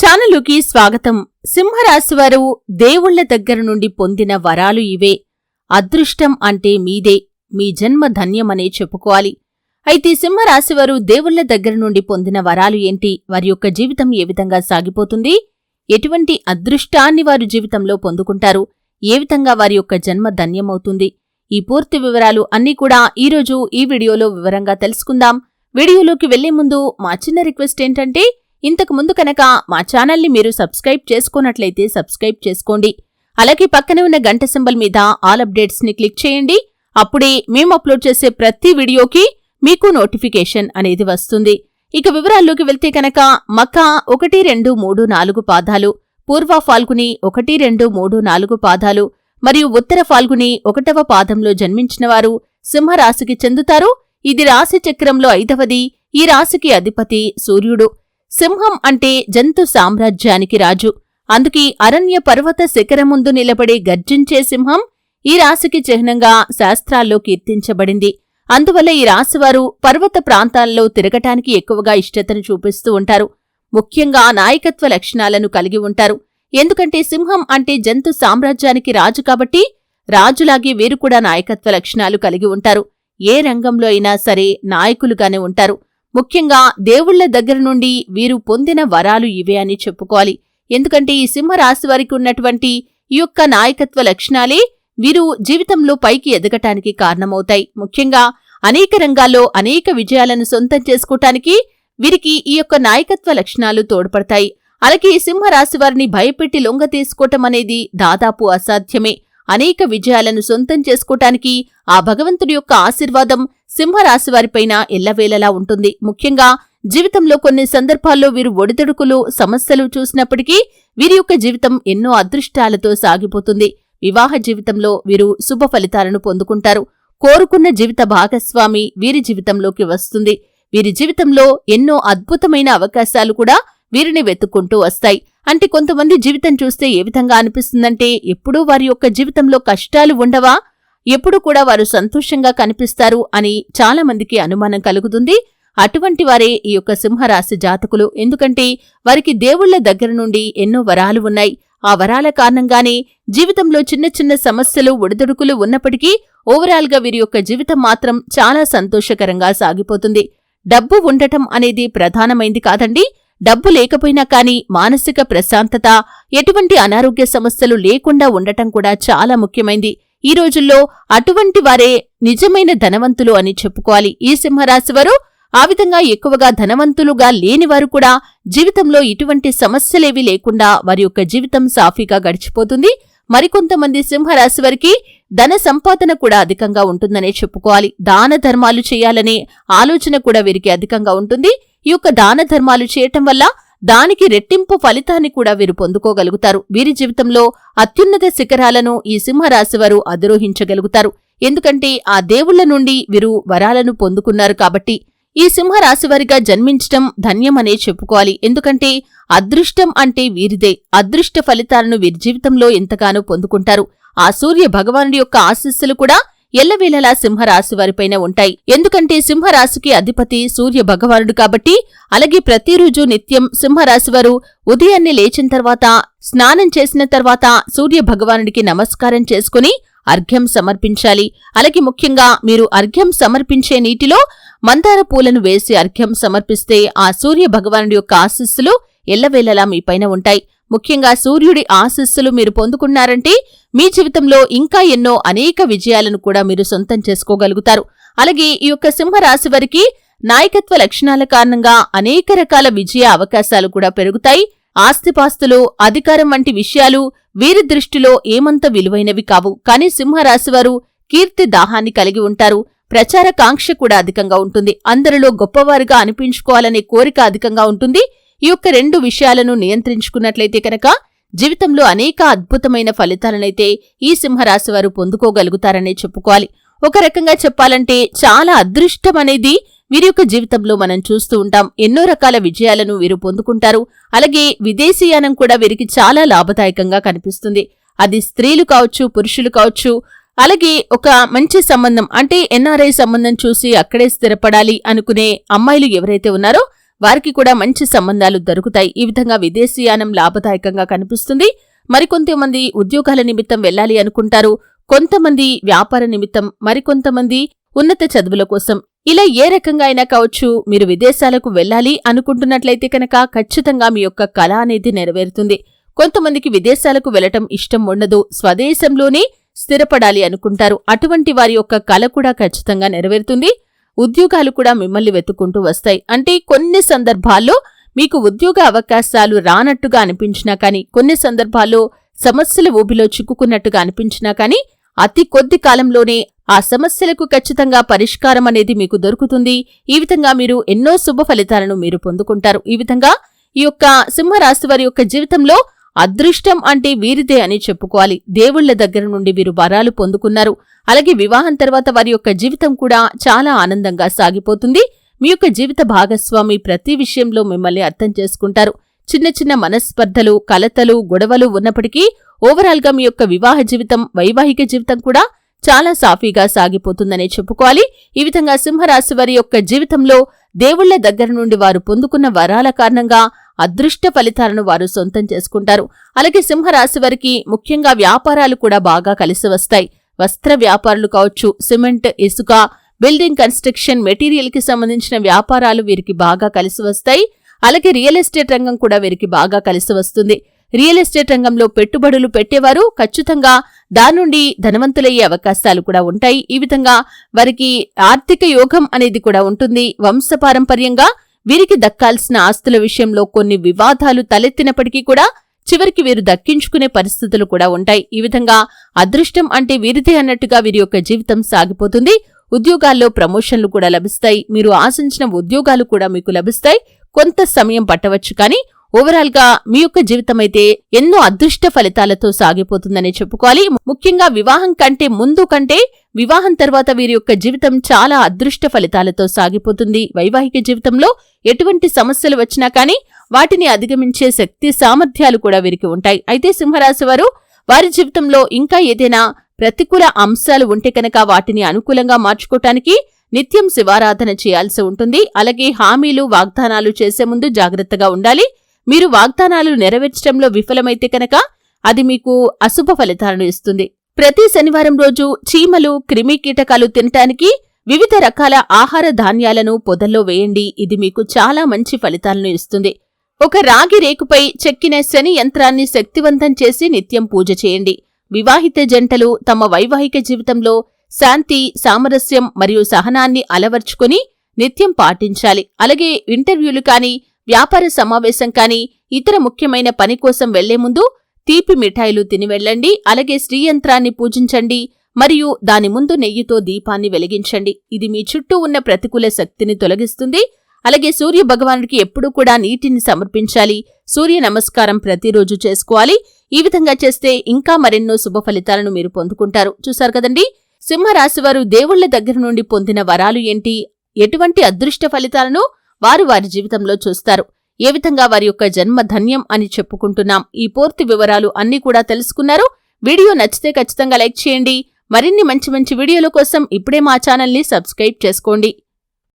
ఛానలుకి స్వాగతం. సింహరాశివారు దేవుళ్ళ దగ్గర నుండి పొందిన వరాలు ఇవే. అదృష్టం అంటే మీదే. మీ జన్మ ధన్యమనే చెప్పుకోవాలి. అయితే సింహరాశివారు దేవుళ్ళ దగ్గర నుండి పొందిన వరాలు ఏంటి? వారి యొక్క జీవితం ఏ విధంగా సాగిపోతుంది? ఎటువంటి అదృష్టాన్ని వారు జీవితంలో పొందుకుంటారు? ఏ విధంగా వారి యొక్క జన్మ ధన్యమవుతుంది? ఈ పూర్తి వివరాలు అన్నీ కూడా ఈరోజు ఈ వీడియోలో వివరంగా తెలుసుకుందాం. వీడియోలోకి వెళ్ళే ముందు మా చిన్న రిక్వెస్ట్ ఏంటంటే ఇంతకు ముందు కనుక మా ఛానల్ని మీరు సబ్స్క్రైబ్ చేసుకున్నట్లయితే సబ్స్క్రైబ్ చేసుకోండి. అలాగే పక్కనే ఉన్న గంట సింబల్ మీద ఆల్ అప్డేట్స్ని క్లిక్ చేయండి. అప్పుడే మేము అప్లోడ్ చేసే ప్రతి వీడియోకి మీకు నోటిఫికేషన్ అనేది వస్తుంది. ఇక వివరాల్లోకి వెళ్తే కనుక మక ఒకటి రెండు మూడు నాలుగు పాదాలు పూర్వ ఫాల్గుని ఒకటి రెండు మూడు నాలుగు పాదాలు మరియు ఉత్తర ఫాల్గుని ఒకటవ పాదంలో జన్మించినవారు సింహరాశికి చెందుతారు. ఇది రాశి చక్రంలో ఐదవది. ఈ రాశికి అధిపతి సూర్యుడు. సింహం అంటే జంతు సామ్రాజ్యానికి రాజు. అందుకే అరణ్య పర్వత శిఖరముందు నిలబడే గర్జించే సింహం ఈ రాశికి చిహ్నంగా శాస్త్రాల్లో కీర్తించబడింది. అందువల్ల ఈ రాశివారు పర్వత ప్రాంతాల్లో తిరగటానికి ఎక్కువగా ఇష్టతను చూపిస్తూ ఉంటారు. ముఖ్యంగా నాయకత్వ లక్షణాలను కలిగి ఉంటారు. ఎందుకంటే సింహం అంటే జంతు సామ్రాజ్యానికి రాజు కాబట్టి రాజులాగే వీరు కూడా నాయకత్వ లక్షణాలు కలిగి ఉంటారు. ఏ రంగంలో అయినా సరే నాయకులుగానే ఉంటారు. ముఖ్యంగా దేవుళ్ళ దగ్గర నుండి వీరు పొందిన వరాలు ఇవే అని చెప్పుకోవాలి. ఎందుకంటే ఈ సింహరాశి వారికి ఉన్నటువంటి ఈ యొక్క నాయకత్వ లక్షణాలే వీరు జీవితంలో పైకి ఎదగటానికి కారణమవుతాయి. ముఖ్యంగా అనేక రంగాల్లో అనేక విజయాలను సొంతం చేసుకోటానికి వీరికి ఈ యొక్క నాయకత్వ లక్షణాలు తోడ్పడతాయి. అలాగే సింహరాశి వారిని భయపెట్టి లొంగ తీసుకోవటం అనేది దాదాపు అసాధ్యమే. అనేక విజయాలను సొంతం చేసుకోటానికి ఆ భగవంతుడి యొక్క ఆశీర్వాదం సింహరాశి వారిపైన ఎల్లవేళలా ఉంటుంది. ముఖ్యంగా జీవితంలో కొన్ని సందర్భాల్లో వీరు ఒడిదుడుకులు సమస్యలు చూసినప్పటికీ వీరి యొక్క జీవితం ఎన్నో అదృష్టాలతో సాగిపోతుంది. వివాహ జీవితంలో వీరు శుభ ఫలితాలను పొందుకుంటారు. కోరుకున్న జీవిత భాగస్వామి వీరి జీవితంలోకి వస్తుంది. వీరి జీవితంలో ఎన్నో అద్భుతమైన అవకాశాలు కూడా వీరిని వెతుక్కుంటూ వస్తాయి. అంటే కొంతమంది జీవితం చూస్తే ఏ విధంగా అనిపిస్తుందంటే ఎప్పుడూ వారి యొక్క జీవితంలో కష్టాలు ఉండవా? ఎప్పుడు కూడా వారు సంతోషంగా కనిపిస్తారు అని చాలా మందికి అనుమానం కలుగుతుంది. అటువంటి వారే ఈ యొక్క సింహరాశి జాతకులు. ఎందుకంటే వారికి దేవుళ్ళ దగ్గర నుండి ఎన్నో వరాలు ఉన్నాయి. ఆ వరాల కారణంగానే జీవితంలో చిన్న చిన్న సమస్యలు ఒడిదుడుకులు ఉన్నప్పటికీ ఓవరాల్గా వీరి యొక్క జీవితం మాత్రం చాలా సంతోషకరంగా సాగిపోతుంది. డబ్బు ఉండటం అనేది ప్రధానమైంది కాదండి. డబ్బు లేకపోయినా కానీ మానసిక ప్రశాంతత ఎటువంటి అనారోగ్య సమస్యలు లేకుండా ఉండటం కూడా చాలా ముఖ్యమైంది. ఈ రోజుల్లో అటువంటి వారే నిజమైన ధనవంతులు అని చెప్పుకోవాలి. ఈ సింహరాశి వారు ఆ విధంగా ఎక్కువగా ధనవంతులుగా లేనివారు కూడా జీవితంలో ఇటువంటి సమస్యలేవీ లేకుండా వారి యొక్క జీవితం సాఫీగా గడిచిపోతుంది. మరికొంతమంది సింహరాశి వారికి ధన సంపాదన కూడా అధికంగా ఉంటుందనే చెప్పుకోవాలి. దాన ధర్మాలు చేయాలనే ఆలోచన కూడా వీరికి అధికంగా ఉంటుంది. ఈ యొక్క దాన ధర్మాలు చేయటం వల్ల దానికి రెట్టింపు ఫలితాన్ని కూడా వీరు పొందుకోగలుగుతారు. వీరి జీవితంలో అత్యున్నత శిఖరాలను ఈ సింహరాశివారు అధిరోహించగలుగుతారు. ఎందుకంటే ఆ దేవుళ్ళ నుండి వీరు వరాలను పొందుకున్నారు కాబట్టి ఈ సింహరాశివారిగా జన్మించటం ధన్యమనే చెప్పుకోవాలి. ఎందుకంటే అదృష్టం అంటే వీరిదే. అదృష్ట ఫలితాలను వీరి జీవితంలో ఎంతగానో పొందుకుంటారు. ఆ సూర్య భగవానుడి యొక్క ఆశీస్సులు కూడా ఎల్లవేళలా సింహరాశి వారిపైన ఉంటాయి. ఎందుకంటే సింహరాశికి అధిపతి సూర్య భగవానుడు కాబట్టి అలాగే ప్రతిరోజు నిత్యం సింహరాశి వారు ఉదయాన్నే లేచిన తర్వాత స్నానం చేసిన తర్వాత సూర్య భగవానుడికి నమస్కారం చేసుకుని అర్ఘ్యం సమర్పించాలి. అలాగే ముఖ్యంగా మీరు అర్ఘ్యం సమర్పించే నీటిలో మందార పూలను వేసి అర్ఘ్యం సమర్పిస్తే ఆ సూర్య భగవానుడి యొక్క ఆశస్సులు ఎల్లవేళలా మీపైన ఉంటాయి. ముఖ్యంగా సూర్యుడి ఆశస్సులు మీరు పొందుకున్నారంటే మీ జీవితంలో ఇంకా ఎన్నో అనేక విజయాలను కూడా మీరు సొంతం చేసుకోగలుగుతారు. అలాగే ఈ యొక్క సింహరాశి వారికి నాయకత్వ లక్షణాల కారణంగా అనేక రకాల విజయ అవకాశాలు కూడా పెరుగుతాయి. ఆస్తిపాస్తులు అధికారం వంటి విషయాలు వీరి దృష్టిలో ఏమంత విలువైనవి కావు. కానీ సింహరాశివారు కీర్తి దాహాన్ని కలిగి ఉంటారు. ప్రచార కాంక్ష కూడా అధికంగా ఉంటుంది. అందరిలో గొప్పవారుగా అనిపించుకోవాలనే కోరిక అధికంగా ఉంటుంది. ఈ యొక్క రెండు విషయాలను నియంత్రించుకున్నట్లయితే కనుక జీవితంలో అనేక అద్భుతమైన ఫలితాలనైతే ఈ సింహరాశి వారు పొందుకోగలుగుతారనే చెప్పుకోవాలి. ఒక రకంగా చెప్పాలంటే చాలా అదృష్టం అనేది వీరి యొక్క జీవితంలో మనం చూస్తూ ఉంటాం. ఎన్నో రకాల విజయాలను వీరు పొందుకుంటారు. అలాగే విదేశీయానం కూడా వీరికి చాలా లాభదాయకంగా కనిపిస్తుంది. అది స్త్రీలు కావచ్చు పురుషులు కావచ్చు అలాగే ఒక మంచి సంబంధం అంటే ఎన్ఆర్ఐ సంబంధం చూసి అక్కడే స్థిరపడాలి అనుకునే అమ్మాయిలు ఎవరైతే ఉన్నారో వారికి కూడా మంచి సంబంధాలు దొరుకుతాయి. ఈ విధంగా విదేశీయానం లాభదాయకంగా కనిపిస్తుంది. మరికొంతమంది ఉద్యోగాల నిమిత్తం వెళ్ళాలి అనుకుంటారు. కొంతమంది వ్యాపార నిమిత్తం మరికొంతమంది ఉన్నత చదువుల కోసం. ఇలా ఏ రకంగా అయినా కావచ్చు మీరు విదేశాలకు వెళ్ళాలి అనుకుంటున్నట్లయితే కనుక ఖచ్చితంగా మీ యొక్క కళ అనేది నెరవేరుతుంది. కొంతమందికి విదేశాలకు వెళ్ళటం ఇష్టం ఉండదు. స్వదేశంలోనే స్థిరపడాలి అనుకుంటారు. అటువంటి వారి యొక్క కళ కూడా ఖచ్చితంగా నెరవేరుతుంది. ఉద్యోగాలు కూడా మిమ్మల్ని వెతుక్కుంటూ వస్తాయి. అంటే కొన్ని సందర్భాల్లో మీకు ఉద్యోగ అవకాశాలు రానట్టుగా అనిపించినా కానీ కొన్ని సందర్భాల్లో సమస్యల ఊబిలో చిక్కుకున్నట్టుగా అనిపించినా కానీ అతి కొద్ది కాలంలోనే ఆ సమస్యలకు ఖచ్చితంగా పరిష్కారం అనేది మీకు దొరుకుతుంది. ఈ విధంగా మీరు ఎన్నో శుభ ఫలితాలను మీరు పొందుకుంటారు. ఈ విధంగా ఈ యొక్క సింహరాశి వారి యొక్క జీవితంలో అదృష్టం అంటే వీరిదే అని చెప్పుకోవాలి. దేవుళ్ళ దగ్గర నుండి వీరు వరాలు పొందుకున్నారు. అలాగే వివాహం తర్వాత వారి యొక్క జీవితం కూడా చాలా ఆనందంగా సాగిపోతుంది. మీ యొక్క జీవిత భాగస్వామి ప్రతి విషయంలో మిమ్మల్ని అర్థం చేసుకుంటారు. చిన్న చిన్న మనస్పర్ధలు కలతలు గొడవలు ఉన్నప్పటికీ ఓవరాల్గా మీ యొక్క వివాహ జీవితం వైవాహిక జీవితం కూడా చాలా సాఫీగా సాగిపోతుందనే చెప్పుకోవాలి. ఈ విధంగా సింహరాశి వారి యొక్క జీవితంలో దేవుళ్ళ దగ్గర నుండి వారు పొందుకున్న వరాల కారణంగా అదృష్ట ఫలితాలను వారు సొంతం చేసుకుంటారు. అలాగే సింహరాశి వారికి ముఖ్యంగా వ్యాపారాలు కూడా బాగా కలిసి వస్తాయి. వస్త్ర వ్యాపారులు కావచ్చు సిమెంట్ ఇసుక బిల్డింగ్ కన్స్ట్రక్షన్ మెటీరియల్కి సంబంధించిన వ్యాపారాలు వీరికి బాగా కలిసి వస్తాయి. అలాగే రియల్ ఎస్టేట్ రంగం కూడా వీరికి బాగా కలిసి వస్తుంది. రియల్ ఎస్టేట్ రంగంలో పెట్టుబడులు పెట్టేవారు ఖచ్చితంగా దాని నుండి ధనవంతులయ్యే అవకాశాలు కూడా ఉంటాయి. ఈ విధంగా వారికి ఆర్థిక యోగం అనేది కూడా ఉంటుంది. వంశపారంపర్యంగా వీరికి దక్కాల్సిన ఆస్తుల విషయంలో కొన్ని వివాదాలు తలెత్తినప్పటికీ కూడా చివరికి వీరు దక్కించుకునే పరిస్థితులు కూడా ఉంటాయి. ఈ విధంగా అదృష్టం అంటే వీరిదే అన్నట్టుగా వీరి యొక్క జీవితం సాగిపోతుంది. ఉద్యోగాల్లో ప్రమోషన్లు కూడా లభిస్తాయి. మీరు ఆశించిన ఉద్యోగాలు కూడా మీకు లభిస్తాయి. కొంత సమయం పట్టవచ్చు కానీ ఓవరాల్గా మీ యొక్క జీవితం అయితే ఎన్నో అదృష్ట ఫలితాలతో సాగిపోతుందని చెప్పుకోవాలి. ముఖ్యంగా వివాహం కంటే ముందు కంటే వివాహం తర్వాత వీరి యొక్క జీవితం చాలా అదృష్ట ఫలితాలతో సాగిపోతుంది. వైవాహిక జీవితంలో ఎటువంటి సమస్యలు వచ్చినా కానీ వాటిని అధిగమించే శక్తి సామర్థ్యాలు కూడా వీరికి ఉంటాయి. అయితే సింహరాశి వారు వారి జీవితంలో ఇంకా ఏదైనా ప్రతికూల అంశాలు ఉంటే కనుక వాటిని అనుకూలంగా మార్చుకోవటానికి నిత్యం శివారాధన చేయాల్సి ఉంటుంది. అలాగే హామీలు వాగ్దానాలు చేసే ముందు జాగ్రత్తగా ఉండాలి. మీరు వాగ్దానాలు నెరవేర్చడంలో విఫలమైతే కనుక అది మీకు అశుభ ఫలితాలను ఇస్తుంది. ప్రతి శనివారం రోజు చీమలు క్రిమి కీటకాలు తినటానికి వివిధ రకాల ఆహార ధాన్యాలను పొదల్లో వేయండి. ఇది మీకు చాలా మంచి ఫలితాలను ఇస్తుంది. ఒక రాగి రేకుపై చెక్కిన శని యంత్రాన్ని శక్తివంతం చేసి నిత్యం పూజ చేయండి. వివాహిత జంటలు తమ వైవాహిక జీవితంలో శాంతి సామరస్యం మరియు సహనాన్ని అలవర్చుకుని నిత్యం పాటించాలి. అలాగే ఇంటర్వ్యూలు కానీ వ్యాపార సమావేశం కానీ ఇతర ముఖ్యమైన పని కోసం వెళ్ళే ముందు తీపి మిఠాయిలు తిని వెళ్ళండి. అలాగే శ్రీయంత్రాన్ని పూజించండి మరియు దాని ముందు నెయ్యితో దీపాన్ని వెలిగించండి. ఇది మీ చుట్టూ ఉన్న ప్రతికూల శక్తిని తొలగిస్తుంది. అలాగే సూర్య భగవానుడికి ఎప్పుడూ కూడా నీటిని సమర్పించాలి. సూర్య నమస్కారం ప్రతిరోజు చేసుకోవాలి. ఈ విధంగా చేస్తే ఇంకా మరెన్నో శుభ ఫలితాలను మీరు పొందుకుంటారు. చూశారు కదండి? సింహరాశివారు దేవుళ్ళ దగ్గర నుండి పొందిన వరాలు ఏంటి? ఎటువంటి అదృష్ట ఫలితాలను వారు వారి జీవితంలో చూస్తారు. ఏ విధంగా వారి యొక్క జన్మ ధన్యం అని చెప్పుకుంటున్నాం. ఈ పూర్తి వివరాలు అన్నీ కూడా తెలుసుకున్నారు. వీడియో నచ్చితే ఖచ్చితంగా లైక్ చేయండి. మరిన్ని మంచి మంచి వీడియోల కోసం ఇప్పుడే మా ఛానల్ని సబ్స్క్రైబ్ చేసుకోండి.